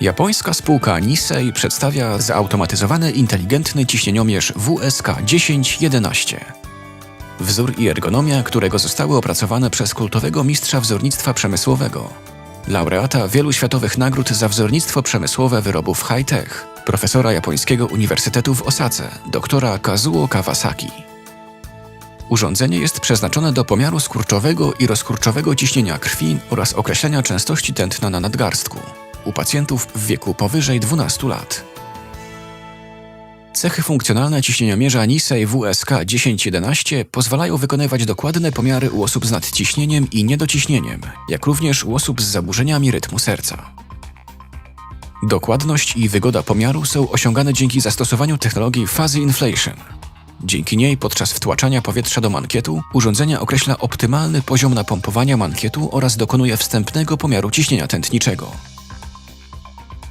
Japońska spółka Nisei przedstawia zautomatyzowany inteligentny ciśnieniomierz WSK 1011. Wzór i ergonomia, którego zostały opracowane przez kultowego mistrza wzornictwa przemysłowego. Laureata wielu światowych nagród za wzornictwo przemysłowe wyrobów high-tech, profesora japońskiego Uniwersytetu w Osace, doktora Kazuo Kawasaki. Urządzenie jest przeznaczone do pomiaru skurczowego i rozkurczowego ciśnienia krwi oraz określenia częstości tętna na nadgarstku u pacjentów w wieku powyżej 12 lat. Cechy funkcjonalne ciśnieniomierza Nisei WSK 1011 pozwalają wykonywać dokładne pomiary u osób z nadciśnieniem i niedociśnieniem, jak również u osób z zaburzeniami rytmu serca. Dokładność i wygoda pomiaru są osiągane dzięki zastosowaniu technologii Fuzzy Inflation. Dzięki niej podczas wtłaczania powietrza do mankietu urządzenie określa optymalny poziom napompowania mankietu oraz dokonuje wstępnego pomiaru ciśnienia tętniczego.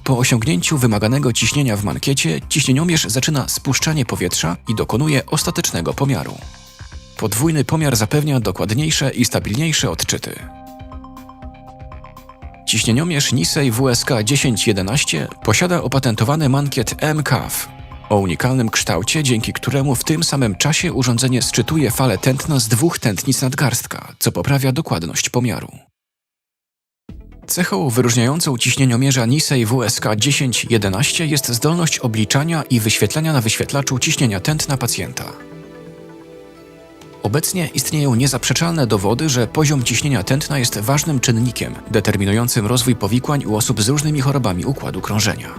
Po osiągnięciu wymaganego ciśnienia w mankiecie, ciśnieniomierz zaczyna spuszczanie powietrza i dokonuje ostatecznego pomiaru. Podwójny pomiar zapewnia dokładniejsze i stabilniejsze odczyty. Ciśnieniomierz Nisei WSK 1011 posiada opatentowany mankiet MCAF o unikalnym kształcie, dzięki któremu w tym samym czasie urządzenie sczytuje falę tętna z dwóch tętnic nadgarstka, co poprawia dokładność pomiaru. Cechą wyróżniającą ciśnieniomierza Nisei WSK 1011 jest zdolność obliczania i wyświetlania na wyświetlaczu ciśnienia tętna pacjenta. Obecnie istnieją niezaprzeczalne dowody, że poziom ciśnienia tętna jest ważnym czynnikiem determinującym rozwój powikłań u osób z różnymi chorobami układu krążenia.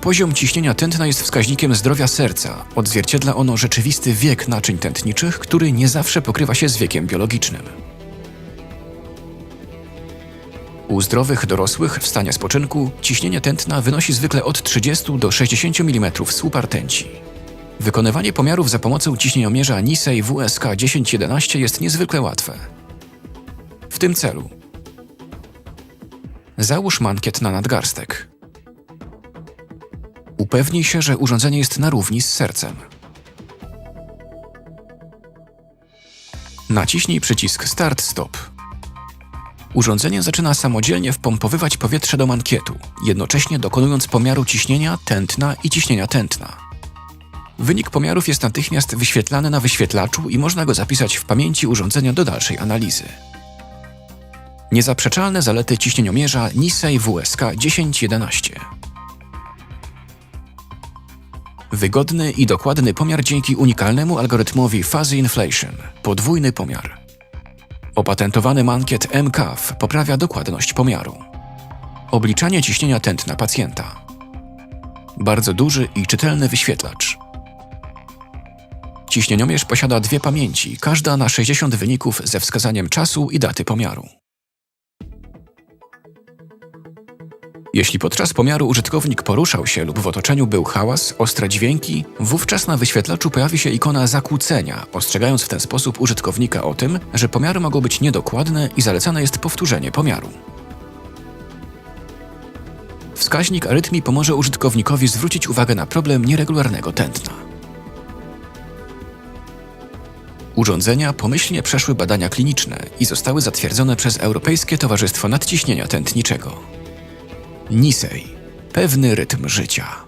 Poziom ciśnienia tętna jest wskaźnikiem zdrowia serca. Odzwierciedla ono rzeczywisty wiek naczyń tętniczych, który nie zawsze pokrywa się z wiekiem biologicznym. U zdrowych dorosłych w stanie spoczynku ciśnienie tętna wynosi zwykle od 30 do 60 mm słupa rtęci. Wykonywanie pomiarów za pomocą ciśnieniomierza Nisei WSK 1011 jest niezwykle łatwe. W tym celu załóż mankiet na nadgarstek. Upewnij się, że urządzenie jest na równi z sercem. Naciśnij przycisk Start-Stop. Urządzenie zaczyna samodzielnie wpompowywać powietrze do mankietu, jednocześnie dokonując pomiaru ciśnienia, tętna i ciśnienia tętna. Wynik pomiarów jest natychmiast wyświetlany na wyświetlaczu i można go zapisać w pamięci urządzenia do dalszej analizy. Niezaprzeczalne zalety ciśnieniomierza Nisei WSK 1011 Wygodny i dokładny pomiar dzięki unikalnemu algorytmowi Fuzzy Inflation podwójny pomiar. Opatentowany mankiet MCAF poprawia dokładność pomiaru. Obliczanie ciśnienia tętna pacjenta. Bardzo duży i czytelny wyświetlacz. Ciśnieniomierz posiada dwie pamięci, każda na 60 wyników ze wskazaniem czasu i daty pomiaru. Jeśli podczas pomiaru użytkownik poruszał się lub w otoczeniu był hałas, ostre dźwięki, wówczas na wyświetlaczu pojawi się ikona zakłócenia, ostrzegając w ten sposób użytkownika o tym, że pomiary mogą być niedokładne i zalecane jest powtórzenie pomiaru. Wskaźnik arytmii pomoże użytkownikowi zwrócić uwagę na problem nieregularnego tętna. Urządzenia pomyślnie przeszły badania kliniczne i zostały zatwierdzone przez Europejskie Towarzystwo Nadciśnienia Tętniczego. Nisei. Pewny rytm życia.